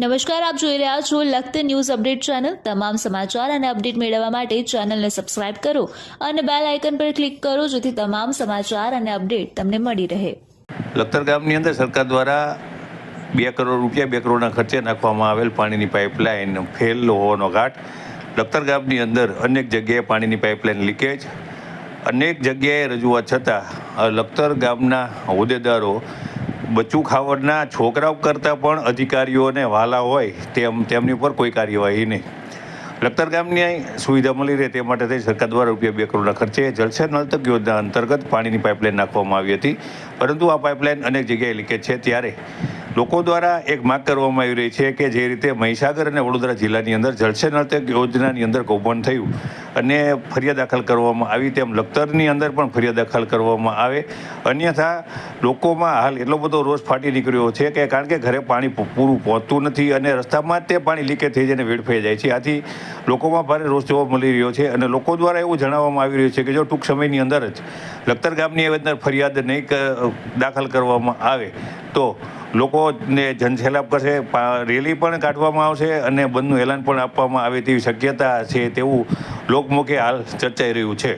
નમસ્કાર, આપ જોઈ રહ્યા છો લખત ન્યૂઝ અપડેટ ચેનલ. તમામ સમાચાર અને અપડેટ મેળવવા માટે ચેનલને સબસ્ક્રાઇબ કરો અને બેલ આઇકન પર ક્લિક કરો જેથી તમામ સમાચાર અને અપડેટ તમને મળી રહે. લખતર ગામની અંદર સરકાર દ્વારા બે કરોડ રૂપિયા, બે કરોડના ખર્ચે નાખવામાં આવેલ પાણીની પાઇપલાઇન ફેલ હોવાનો ઘાટ. લખતર ગામની અંદર અનેક જગ્યાએ પાણીની પાઇપલાઇન લીકેજ. અનેક જગ્યાએ રજૂઆત છતાં લખતર ગામના હોદ્દેદારો બચ્ચું ખાવડના છોકરાઓ કરતાં પણ અધિકારીઓને વાલા હોય તેમ તેમની ઉપર કોઈ કાર્યવાહી નહીં. લખતર ગામની સુવિધા મળી રહે તે માટે થઈ સરકાર દ્વારા રૂપિયા બે કરોડના ખર્ચે જળસે નળતક યોજના અંતર્ગત પાણીની પાઇપલાઇન નાખવામાં આવી હતી. પરંતુ આ પાઇપલાઇન અનેક જગ્યાએ લીકેજ છે. ત્યારે લોકો દ્વારા એક માગ કરવામાં આવી રહી છે કે જે રીતે મહીસાગર અને વડોદરા જિલ્લાની અંદર જળસે યોજનાની અંદર કૌભાંડ થયું અને ફરિયાદ દાખલ કરવામાં આવી તેમ લખતરની અંદર પણ ફરિયાદ દાખલ કરવામાં આવે. અન્યથા લોકોમાં હાલ એટલો બધો રોષ ફાટી નીકળ્યો છે કે કારણ કે ઘરે પાણી પૂરું પહોંચતું નથી અને રસ્તામાં જ તે પાણી લીકેજ થઈ જઈને વેડફાઈ જાય છે. આથી લોકોમાં ભારે રોષ જોવા મળી રહ્યો છે અને લોકો દ્વારા એવું જણાવવામાં આવી રહ્યું છે કે જો ટૂંક સમયની અંદર જ લખતર ગામની અંદર ફરિયાદ નહીં દાખલ કરવામાં આવે તો લોકોને જનસેલાબ કરશે રેલી પણ કાઢવામાં આવશે અને બંધનું એલાન પણ આપવામાં આવે તેવી શક્યતા છે તેવું લોકમુખે હાલ ચર્ચાઈ રહ્યું છે.